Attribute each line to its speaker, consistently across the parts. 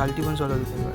Speaker 1: गालटी पण सोडत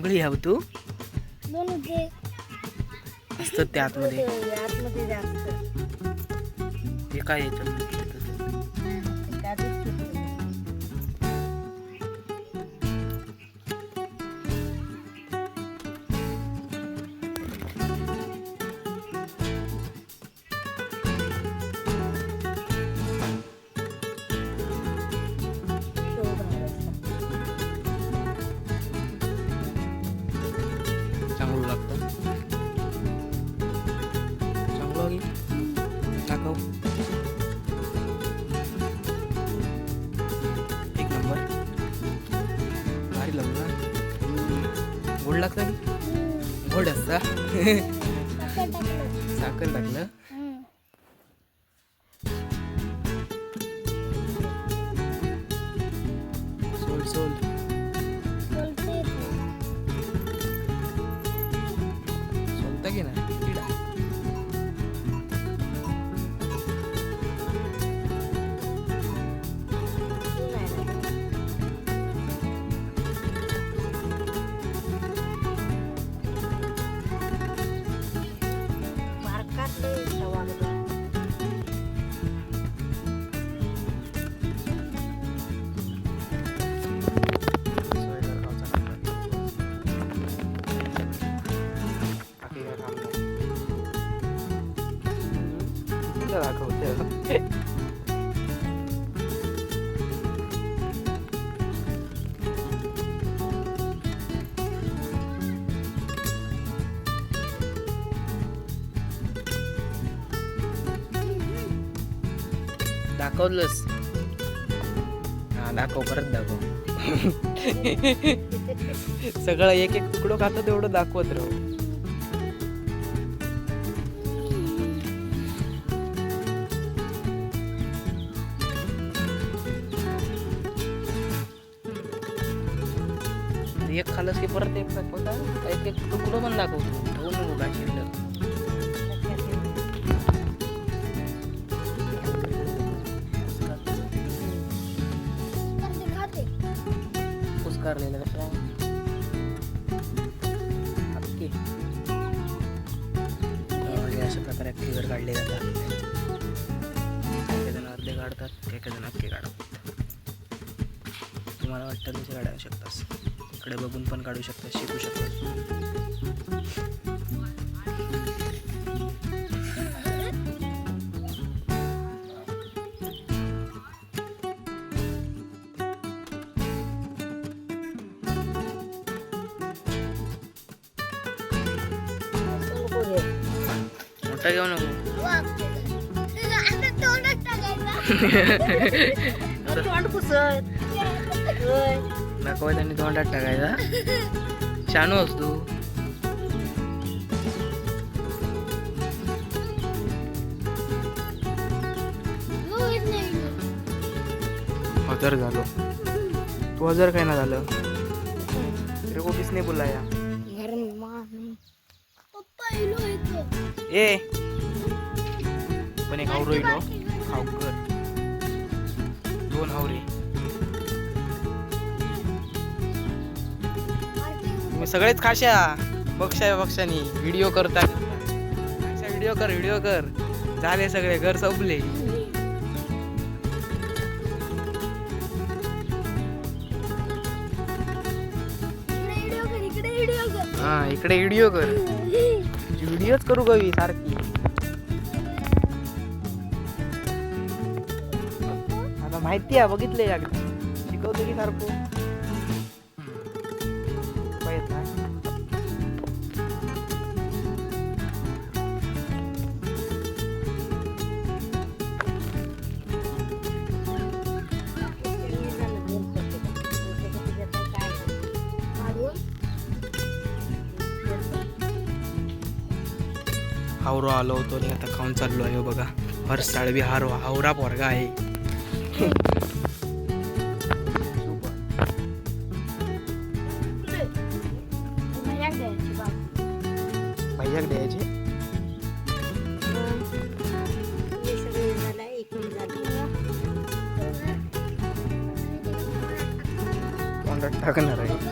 Speaker 1: उंगळी हवं तू. असतात ते आतमध्ये हे काय याच्यात गोड लागतं गोड असता साखर टाकलं. तुला दाखवते दाखवलंस. हा दाखव परत दाखव. सगळं एक एक तुकडं खातं तेवढं दाखवत राहू. एक खालस की परत एक दाखवता एक एक तुकडं पण दाखवतो. ठेवू नको काय शिल्लक. पुस्कारलेलं कसं अख्खी अशा प्रकारे अख्खी काढले जातात. काही जण अर्धे काढतात काही जण अख्खे काढतात. तुम्हाला वाटतं तसे काढायला शकतात. इकडे बघून पण काढू शकता शिकू शकता. मोठा घेऊ नको
Speaker 2: तोंड पुसत.
Speaker 1: दाखवायचं आणि तोंडात टाकायचा शानू असतो हजर झालो। तू हजर काय ना झालं? तेरे को किसने बुलाया? ए पण एक हावरो इलो हावकर दोन हावरे। तुम्ही सगळेच खाशा. बक्षा बक्षानी. व्हिडिओ करता व्हिडिओ कर व्हिडिओ कर. झाले सगळे घर संपले. हा इकडे व्हिडिओ कर. व्हिडिओच करू कवी सारखी? आता माहिती आहे बघितले एकदा. शिकवतो की सारखं. हावरो आलो होतो आणि आता खाऊन चाललो आहे हो बघा. हर साळवी हार हावरा पोरगा आहे. भैयाक द्यायचे? तोंडात टाकणार आहे.